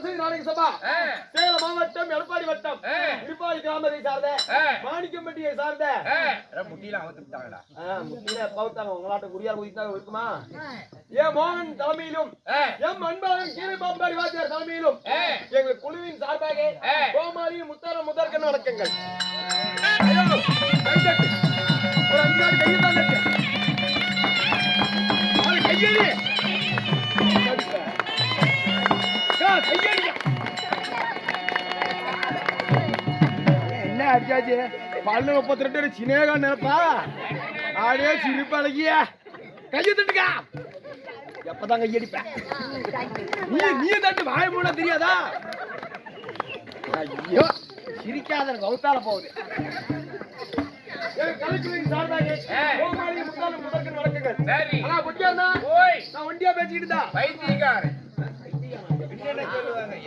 நாடக சபா சேலம் மாவட்டம் எடப்பாடி வட்டம் ஆ. இருப்பாடி கிராமத்தை சார்ந்த. மாணிக்கம்பட்டியை சார்ந்த. முட்டியில அவுத்துட்டாங்களா பவுத்தாங்க உங்களாட்ட குடியார் குதித்தாங்க இருக்குமா ஏன் மோகன் தலைமையிலும் ஆ. எம் அன்பாளன் கீரை பாம்பாடி வாத்தியார் தலைமையிலும். எங்கள் குழுவின் சார்பாக ஆ. கோமாளி முத்தார முதற்கன் வணக்கங்கள். ஒரு தான். என்ன அடிச்சாச்சு? பல்லு முப்பத்தி ரெண்டு சினேகா நினைப்பா? ஆடே சிரிப்பு அழகிய கையை தட்டுக்கா எப்பதான் கையடிப்ப நீ நீ தட்டு வாய மூட தெரியாதா? ஐயோ சிரிக்காத கௌத்தால போகுது. வணக்கங்கள் சரி. ஆனா ஒட்டியா ஓய். நான் ஒண்டியா பேசிக்கிட்டு தான் பைத்தியக்காரன்.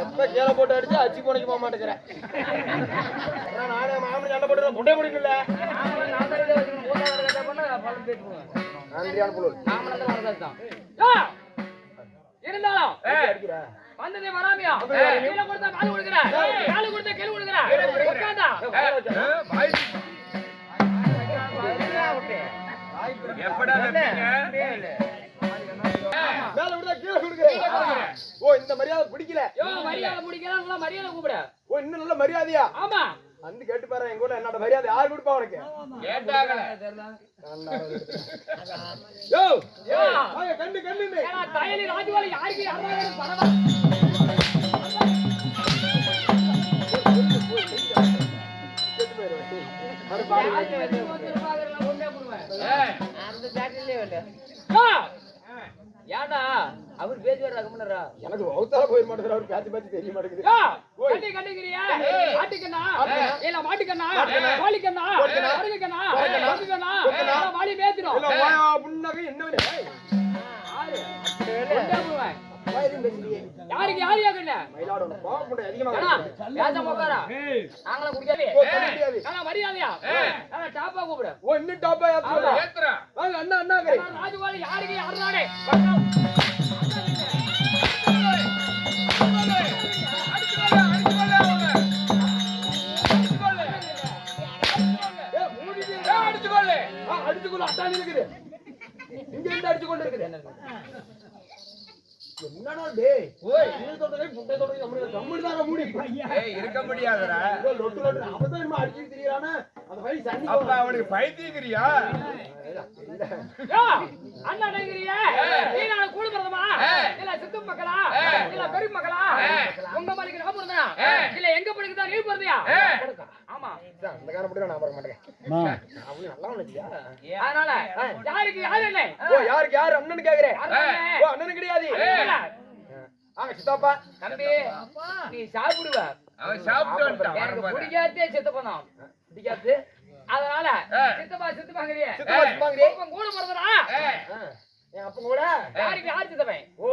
எப்ப கீழே போட்டு அடிச்சு அச்சு போனைக்கு போக மாட்டேங்கிறேன். நானே மாமன் சண்டை போட்டு நன்றியான புலூர் இருந்தாலும் வந்ததே வராமையா. கீழே கொடுத்தா காலு கொடுக்குற. காலு கொடுத்தா கீழே கொடுக்குற. உட்காந்தா மரியாதை பிடிக்கல. யோ மரியாதை முடிக்கலாம் நல்லா மரியாதை கூப்பிடு. ஓ இன்னும் நல்ல மரியாதையா? ஆமா. வந்து கேட்டு பாரு எங்க கூட என்னோட மரியாதை யார் கொடுப்பா உனக்கு? கேட்டாங்களே. யோ யோ. வாங்க, கண்ணு கண்ணு ஏன்னா தயலி ராஜுவாலி யாருக்கு யாராவது பரவாயில்ல. ஏய், ஏண்டா? அவர் பேசி வர்ற கம்முனரா. எனக்கு வௌத்தால போயிட மாட்டேங்குது அவர் பேச்சு பேச்சு தெரிய மாட்டேங்குது. கட்டி கட்டிக்கிறியா ஆட்டுக்கண்ணா. இல்ல மாட்டுக்கண்ணா? மாட்டுக்கண்ணா. கோழிக்கண்ணா? கொக்கண்ணா. எல்லாம் வாலி வாயா புண்ணாக என்ன யாரு. யாருக்கு யாரு போக்காரா நாங்கள குடிக்காதே? மரியாதையா? டாப்பா கூப்பிடு. ஓ இன்னும் டாப்பா அண்ணா அண்ணா ராஜுவாலி யாருக்கு ஏய் அடிச்சுக்கொள்ளு. ஆ, அடிச்சுக்கொள்ள. அட்டாணி இருக்குது. இங்க இருந்து அடிச்சு கொண்டு இருக்குது. என்னடா டேய்? ஓய். நீ சொல்றதே புட்டை சொல்றதே கம்முனு கம்முனு தான் மூடி. ஏய், இருக்க முடியாதுடா. லொட்டு லொட்டு. அப்பதான் என்னமோ அடிச்சு திரியறானே அந்த வழி சன்னி அப்ப அவனுக்கு பைத்தியங்கிறியா? யோ, அண்ணா நகரியே நீ நான் கூட இல்ல சித்து மக்களா? இல்ல பெரிய மக்களா? உங்க மாதிரி இல்ல எங்க படிக்குதா நீ பிறந்தியா அதனால கிடையாது. அதனால சித்தப்பா சித்தப்பாங்கறியே கூட பிறந்தனா என் அப்பன் கூட? யாருக்கு யார் சித்தப்பன்? ஓ